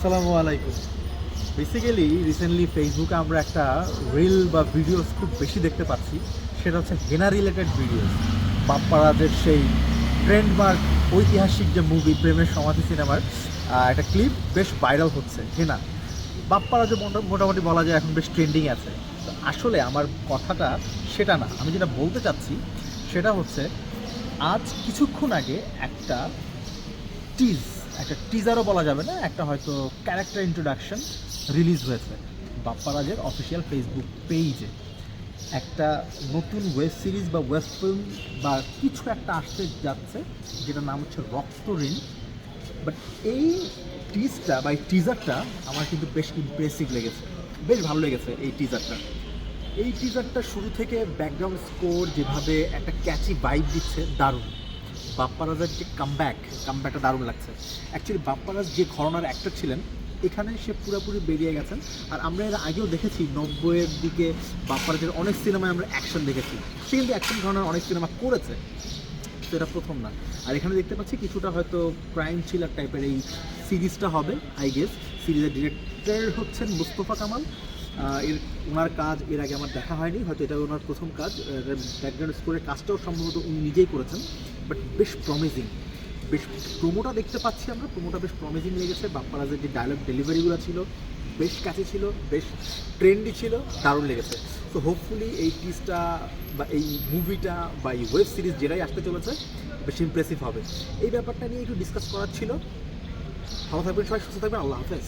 আসসালামু আলাইকুম। Basically recently ফেসবুকে আমরা একটা রিল বা ভিডিওস খুব বেশি দেখতে পাচ্ছি। সেটা হচ্ছে হেনা রিলেটেড ভিডিওস বাপ্পারাজের সেই ট্রেন্ডমার্ক ঐতিহাসিক যে মুভি প্রেমের সমাধি সিনেমার একটা ক্লিপ বেশ ভাইরাল হচ্ছে, হেনা। বাপ্পারাজও মোটা- মোটামুটি বলা যায় এখন বেশ ট্রেন্ডিং আছে। তো আসলে আমার কথাটা সেটা না। আমি যেটা বলতে চাচ্ছি, সেটা হচ্ছে, আজ কিছুক্ষণ আগে একটা টিজ একটা টিজারও বলা যাবে না, একটা হয়তো ক্যারেক্টার ইন্ট্রোডাকশন রিলিজ হয়েছে বাপ্পারাজের অফিসিয়াল ফেসবুক পেজে একটা নতুন ওয়েব সিরিজ বা ওয়েব ফিল্ম বা কিছু একটা আসতে যাচ্ছে, যেটার নাম হচ্ছে রক্তঋণ। বাট এই টিজটা বা এই টিজারটা আমার কিন্তু বেশ ইমপ্রেসিভ লেগেছে। বেশ ভালো লেগেছে এই টিজারটা এই টিজারটা শুরু থেকে ব্যাকগ্রাউন্ড স্কোর যেভাবে একটা ক্যাচি বাইক দিচ্ছে, দারুণ। বাপ্পারাজের যে কামব্যাক কামব্যাকটা দারুণ লাগছে। অ্যাকচুয়ালি বাপ্পারাজ যে ঘরনার অ্যাক্টর ছিলেন, এখানে সে পুরোপুরি বেরিয়ে গেছেন। আর আমরা এর আগেও দেখেছি, নব্বইয়ের দিকে বাপ্পারাজের অনেক সিনেমায় আমরা অ্যাকশন দেখেছি। সে কিন্তু অ্যাকশন ঘরনার অনেক সিনেমা করেছে। তো এটা প্রথম না। আর এখানে দেখতে পাচ্ছি, কিছুটা হয়তো ক্রাইম থ্রিলার টাইপের এই সিরিজটা হবে আই গেস সিরিজের ডিরেক্টর হচ্ছেন মুস্তফা কামাল। এর ওনার কাজ এর আগে আমার দেখা হয়নি, হয়তো এটা ওনার প্রথম কাজ। ব্যাকগ্রাউন্ড স্কোরের কাজটাও সম্ভবত উনি নিজেই করেছেন বাট বেশ প্রমিজিং বেশ প্রোমোটা দেখতে পাচ্ছি আমরা প্রোমোটা বেশ প্রমিজিং লেগেছে। বাপ্পারাজের যে ডায়লগ ডেলিভারিগুলো ছিল, বেশ কাছে ছিল, বেশ ট্রেন্ডি ছিল, দারুণ লেগেছে। তো হোপফুলি এই টিজটা বা এই মুভিটা বা এই ওয়েব সিরিজ যেটাই আসতে চলেছে, বেশ ইমপ্রেসিভ হবে। এই ব্যাপারটা নিয়ে একটু ডিসকাস করার ছিল। ভালো থাকবেন সবাই, সুস্থ থাকবেন, আল্লাহ হাফেজ।